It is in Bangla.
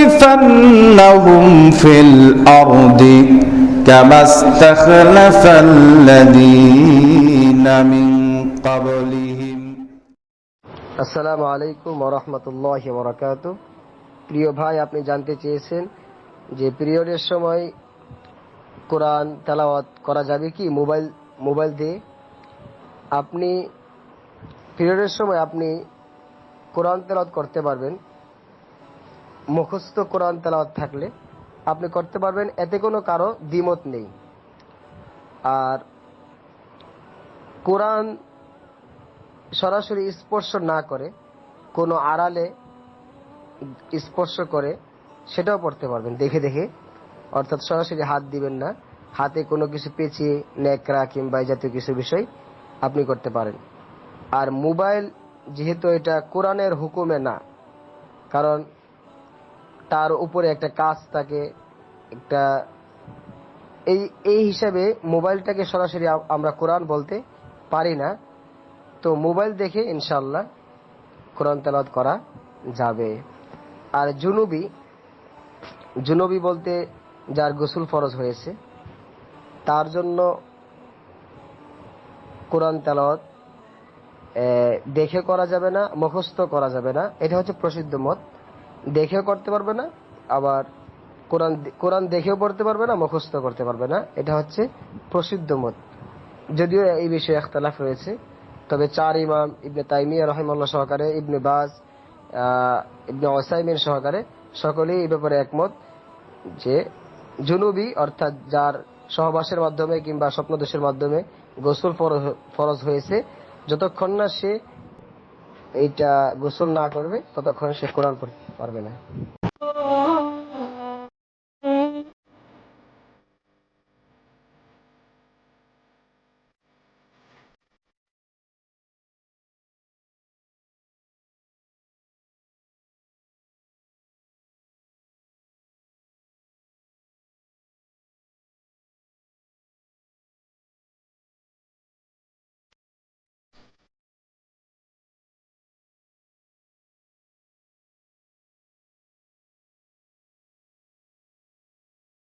ليستخلفنهم في الأرض كما استخلف الذين من قبلهم আসসালামু আলাইকুম ওরহমতুল্লাহ বরকাত প্রিয় ভাই আপনি জানতে চেয়েছেন যে পিরিয়ডের সময় কোরআন তেলাওয়াত করা যাবে কি মোবাইল মোবাইল দিয়ে আপনি পিরিয়ডের সময় আপনি কোরআন তেলাওয়াত করতে পারবেন মুখস্থ কোরআন তেলাওয়াত থাকলে আপনি করতে পারবেন, এতে কোনো কারও দ্বিমত নেই। আর কোরআন সরাসরি স্পর্শ না করে, কোনো আড়ালে স্পর্শ করে, সেটাও পড়তে পারবেন। দেখে দেখে, অর্থাৎ সরাসরি হাত দিবেন না। হাতে কোনো কিছু পেঁচিয়ে, ন্যাকড়া কিংবা জাতীয় কিছু বিষয় আপনি করতে পারেন। আর মোবাইল যেহেতু এটা কোরআনের হুকুমে না, কারণ তার উপরে একটা কাজ থাকে একটা এই এই হিসাবে মোবাইলটাকে সরাসরি আমরা কোরআন বলতে পারি না। তো মোবাইল দেখে ইনশাল্লাহ কোরআন তেলাওয়াত করা যাবে। আর জুনুবি জুনুবি বলতে যার গোসল ফরজ হয়েছে তার জন্য কোরআন আহ, দেখে করা যাবে না মুখস্থ করা যাবে না। এটা হচ্ছে প্রসিদ্ধ মত। দেখেও করতে পারবে না, আবার কোরআন কোরআন দেখেও পড়তে পারবে না মুখস্থ করতে পারবে না। এটা হচ্ছে প্রসিদ্ধ মত। যদিও এই বিষয়ে একতলাফ রয়েছে, তবে চার ইমাম ইবনে তাইমিয়া রহিমাল্লাহ সহকারে, ইবনে বাজ ইবনে ওসাইমিন সহকারে সকলেই এই ব্যাপারে একমত যে জুনুবি, অর্থাৎ যার সহবাসের মাধ্যমে কিংবা স্বপ্নদোষের মাধ্যমে গোসল ফরজ- হয়েছে, যতক্ষণ না সে এইটা গোসল না করবে, ততক্ষণ সে কোরআন পড়তে পারবে না